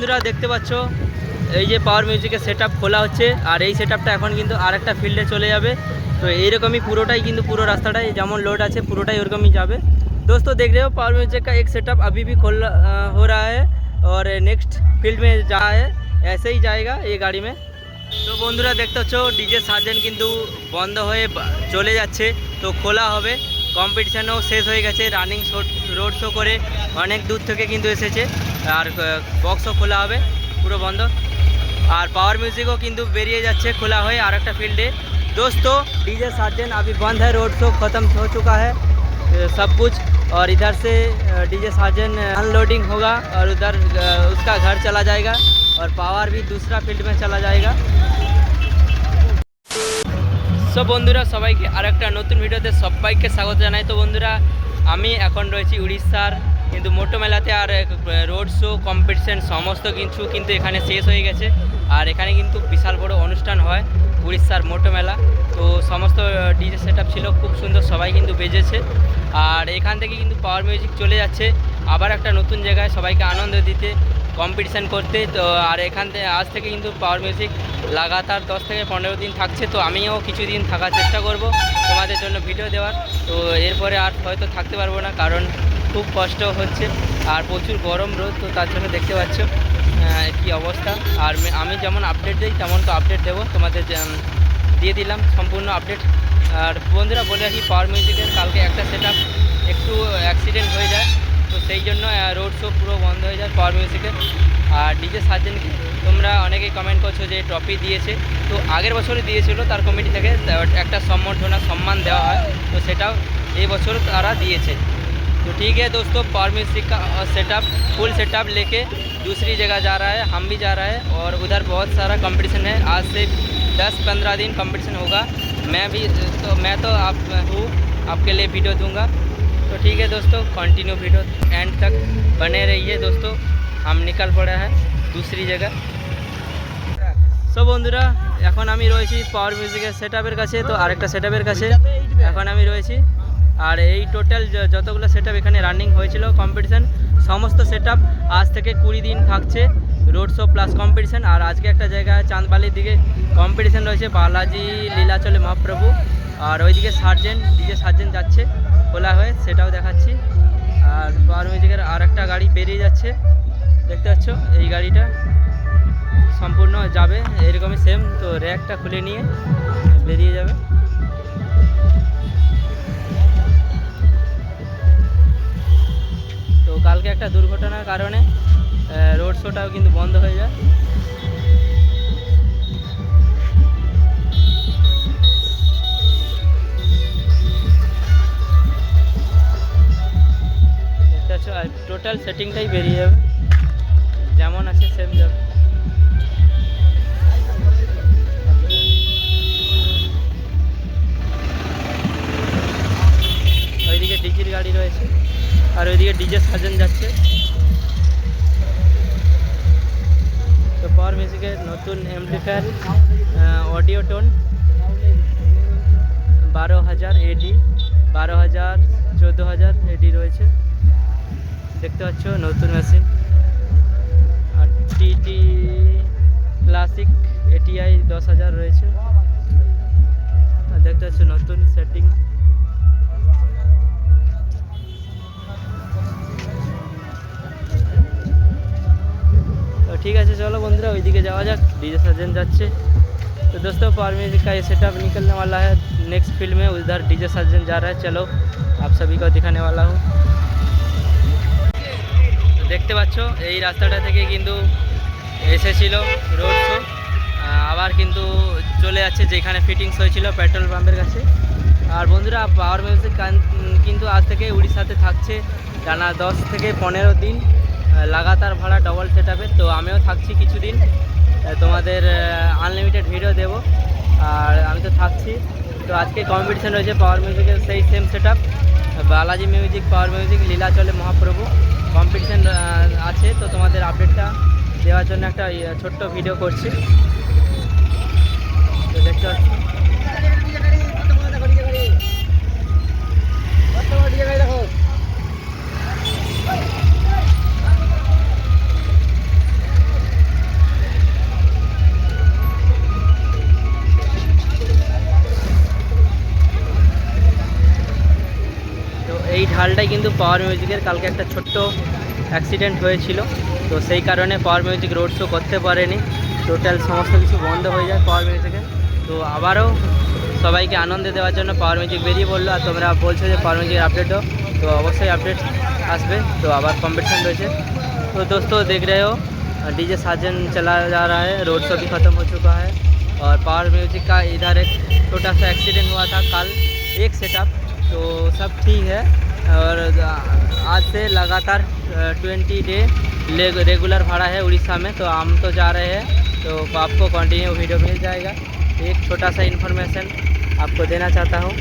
বন্ধুরা দেখতে পাচ্ছ এই যে পাওয়ার মিউজিকের সেট খোলা হচ্ছে আর এই সেট এখন কিন্তু আরেকটা ফিল্ডে চলে যাবে তো এইরকমই পুরোটাই কিন্তু পুরো রাস্তাটাই যেমন লোড আছে পুরোটাই ওরকমই যাবে दोस्तों देख रहे हो पावर म्यूजिक का एक सेटअप अभी भी खोल अ, हो रहा है और नेक्स्ट फील्ड में जा है ऐसे ही जाएगा ये गाड़ी में তো বন্ধুরা দেখতে হচ্ছ ডিজে সার্জেন কিন্তু বন্ধ হয়ে বা- চলে যাচ্ছে তো খোলা হবে কম্পিটিশানও শেষ হয়ে গেছে রানিং শো রোড শো করে অনেক দূর থেকে কিন্তু এসেছে আর বক্সও খোলা হবে পুরো বন্ধ আর পাওয়ার মিউজিকও কিন্তু বেরিয়ে যাচ্ছে খোলা হয়ে আর একটা ফিল্ডে दोस्तों डीजे सार्जन अभी बंद है रोड शो ख़त्म हो चुका है अ, सब कुछ और इधर से डीजे सार्जन अनलोडिंग होगा और उधर अ, उसका घर चला जाएगा और पावर भी दूसरा फील्ड में चला जाएगा সো বন্ধুরা সবাইকে আরেকটা নতুন ভিডিওতে সবাইকে স্বাগত জানাই তো বন্ধুরা আমি এখন রয়েছি উড়িষ্যার কিন্তু মোটো মেলাতে আর রোড শো কম্পিটিশান সমস্ত কিছু কিন্তু এখানে শেষ হয়ে গেছে। আর এখানে কিন্তু বিশাল বড় অনুষ্ঠান হয়, উড়িষ্যার মোটো মেলা। তো সমস্ত ডিজে সেট ছিল, খুব সুন্দর সবাই কিন্তু বেজেছে। আর এখান থেকে কিন্তু পাওয়ার মিউজিক চলে যাচ্ছে। আবার একটা নতুন জায়গায় সবাইকে আনন্দ দিতে কম্পিটিশান করতে। তো আর এখান থেকে, আজ থেকে কিন্তু পাওয়ার মিউজিক লাগাতার দশ থেকে পনেরো দিন থাকছে। তো আমিও কিছুদিন থাকার চেষ্টা করব তোমাদের জন্য ভিডিও দেওয়ার। তো এরপরে আর হয়তো থাকতে পারব না, কারণ খুব কষ্ট হচ্ছে আর প্রচুর গরম রোদ, তো তার জন্য দেখতে পাচ্ছ কি অবস্থা। আর আমি যেমন আপডেট দিই, তেমন তো আপডেট দেবো। তোমাদের দিয়ে দিলাম সম্পূর্ণ আপডেট আর বন্ধুরা বলে রাখি পাওয়ার মিউজিকের কালকে একটা সেট একটু অ্যাক্সিডেন্ট হয়ে যায়, তো সেই জন্য রোড শো পুরো বন্ধ হয়ে যায় পাওয়ার মিউজিকের আর ডিজে সার্জেনকে তোমরা অনেকেই কমেন্ট করছ যে ট্রফি দিয়েছে। তো আগের বছরই দিয়েছিল, তার কমিটি থেকে একটা সম্বর্ধনা, সম্মান দেওয়া হয়। তো সেটাও এই বছর তারা দিয়েছে। तो ठीक है दोस्तों पावर म्यूजिक का सेटअप फुल सेटअप लेके दूसरी जगह जा रहा है हम भी जा रहा है और उधर बहुत सारा कंपटीशन है आज से 10-15 दिन कंपटीशन होगा मैं भी तो मैं तो आप हूँ आपके लिए वीडियो दूंगा तो ठीक है दोस्तों कंटिन्यू वीडियो एंड तक बने रहिए दोस्तों हम निकल पड़ा है दूसरी जगह সো বন্ধুরা এখন আমি রয়েছি পাওয়ার মিউজিকের সেট কাছে তো আরেকটা সেট কাছে এখন আমি রয়েছি আর এই টোটাল যতগুলো সেট এখানে রানিং হয়েছিল কম্পিটিশান সমস্ত সেট আজ থেকে কুড়ি দিন থাকছে রোড শো প্লাস কম্পিটিশান আর আজকে একটা জায়গায় চাঁদবালির দিকে কম্পিটিশান রয়েছে, বালাজি লীলাচলে মহাপ্রভু। আর ওইদিকে সার্জেন ডিজে সার্জেন যাচ্ছে, খোলা হয়ে সেটাও দেখাচ্ছি। আর পাওয়ার মিউজিকের আর একটা গাড়ি বেরিয়ে যাচ্ছে, দেখতে পাচ্ছ? এই গাড়িটা সম্পূর্ণ যাবে, এরকমই সেম তো র্যাকটা খুলে নিয়ে বেরিয়ে যাবে। তো কালকে একটা দুর্ঘটনার কারণে রোড শোটাও কিন্তু বন্ধ হয়ে যায়। টোটাল সেটিংটাই বেরিয়ে যাবে। মিউজিকের নতুন এমপ্লিফায়ার অডিও টোন বারো হাজার এডি বারো হাজার, চোদ্দ হাজার এডি রয়েছে। দেখতে পাচ্ছ নতুন মেশিন আর টিটি ক্লাসিক এটিআই দশ হাজার রয়েছে। দেখতে পাচ্ছ নতুন সেটিং तो ठीक है चलो बंधुरा ওইদিকে যাওয়া যাক डीजे सजन যাচ্ছে तो दोस्तों पावर म्यूजिक का ये सेटअप निकलने वाला है नेक्स्ट फील्ड में उधर डीजे सजन जा रहा है चलो आप सभी को दिखाने वाला हूँ তো দেখতে পাচ্ছ এই রাস্তাটা থেকে কিন্তু এসেছিল রোড শো আবার কিন্তু চলে যাচ্ছে যেখানে ফিটিংস হয়েছিল পেট্রোল পাম্পের কাছে আর বন্ধুরা পাওয়ার মিউজিক কান- কিন্তু আজ থেকে উড়িষ্যাতে থাকছে টানা দশ থেকে পনেরো দিন আহ, লাগাতার ভাড়া ডবল সেট তো আমিও থাকছি কিছুদিন। তোমাদের আনলিমিটেড ভিডিও দেবো। আর আমি তো থাকছি। তো আজকে কম্পিটিশান রয়েছে পাওয়ার মিউজিকের সেই same set Balaji music power music লীলাচলে মহাপ্রভু কম্পিটিশান আছে। তো তোমাদের আপডেটটা দেওয়ার জন্য একটা ইয়ে, ছোট্ট ভিডিও করছি। তো দেখতে পাচ্ছি। খালটাই কিন্তু পাওয়ার মিউজিকের কালকে একটা ছোট্ট অ্যাক্সিডেন্ট হয়েছিল তো সেই কারণে পাওয়ার মিউজিক রোড শো করতে পারেনি টোটাল সমস্ত কিছু বন্ধ হয়ে যায় পাওয়ার মিউজিকে তো আবারও সবাইকে আনন্দ দেওয়ার জন্য পাওয়ার মিউজিক বেরিয়ে পড়লো আর তোমরা বলছো যে পাওয়ার মিউজিকের আপডেট দাও তো অবশ্যই আপডেট আসবে তো আবার कॉम्पिटिशन রয়েছে तो दोस्तों देख रहे हो डीजे साजन चला जा रहा है रोड शो भी ख़त्म हो चुका है और पावर म्यूजिक का इधर एक छोटा सा एक्सीडेंट हुआ था कल एक सेटअप तो सब ठीक है और आज से लगातार ट्वेंटी डे रेगुलर भाड़ा है उड़ीसा में तो हम तो जा रहे हैं तो आपको कंटिन्यू वीडियो मिल जाएगा। एक छोटा सा इन्फॉर्मेशन आपको देना चाहता हूँ।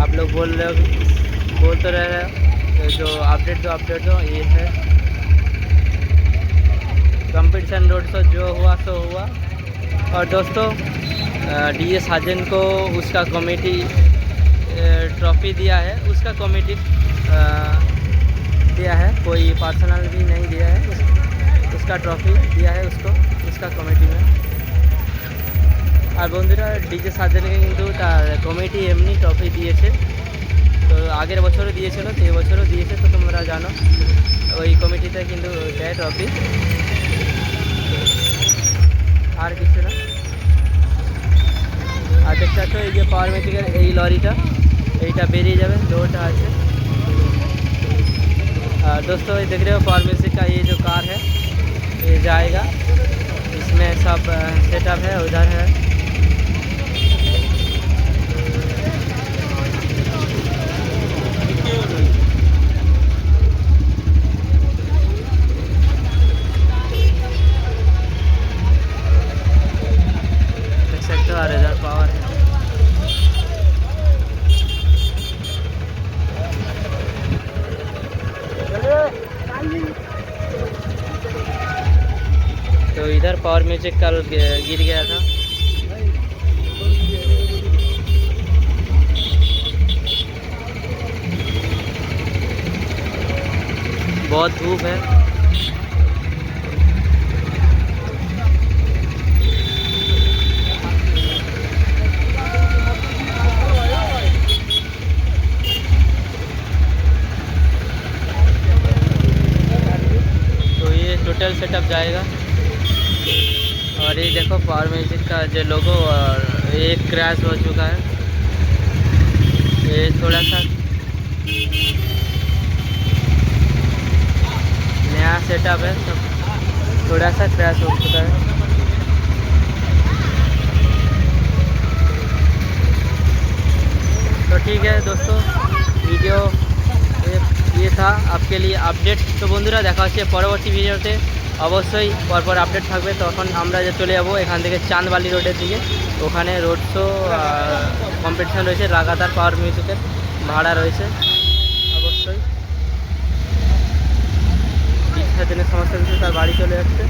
आप लोग बोल रहे हो, बोल तो रहे हैं तो जो अपडेट दो अपडेट दो ये है। कंपटीशन रोड शो जो हुआ, सो हुआ। और दोस्तों डी एस साजन को, उसका कमेटी ट्रॉफी दिया है उसका कमेटी दिया है कोई पर्सनल भी नहीं दिया है उस, उसका ट्रॉफी दिया है उसको उसका कमेटी में আর বন্ধুরা ডিজে সাজেনকে কিন্তু তার কমিটি এমনি ট্রফি দিয়েছে তো আগের বছরও দিয়েছিল তো এবছরও দিয়েছে তো তোমরা জানো ওই কমিটিতে কিন্তু দেয় ট্রফি আর কিছু না আর দেখতে পাচ্ছ এই যে পাওয়ার মেটিকের এই লরিটা এইটা বেরিয়ে যাবে দোটা আছে और दोस्तों ये देख रहे हो पावर म्यूजिक का ये जो कार है ये जाएगा इसमें सब सेटअप है उधर है म्यूज़िक कल गिर गया था। बहुत धूप है। तो ये टोटल सेटअप जाएगा। ये देखो पावर म्यूजिक का जो लोगो और ये क्रैश हो चुका है ये थोड़ा सा नया सेटअप है तो थोड़ा सा क्रैश हो चुका है तो ठीक है दोस्तों ভিডিও ইয়ে থা आपके लिए আপডেট তো বন্ধুরা দেখা হচ্ছে পরবর্তী ভিডিওতে অবশ্যই পরপর আপডেট থাকবে। তখন আমরা যে চলে যাব এখান থেকে চাঁদবালি রোডের দিকে। ওখানে রোড শো কম্পিটিশান রয়েছে। লাগাতার পাওয়ার মিউজিকের ভাড়া রয়েছে। অবশ্যই। দিনের সমস্ত কিছু তার বাড়ি চলে যাচ্ছে।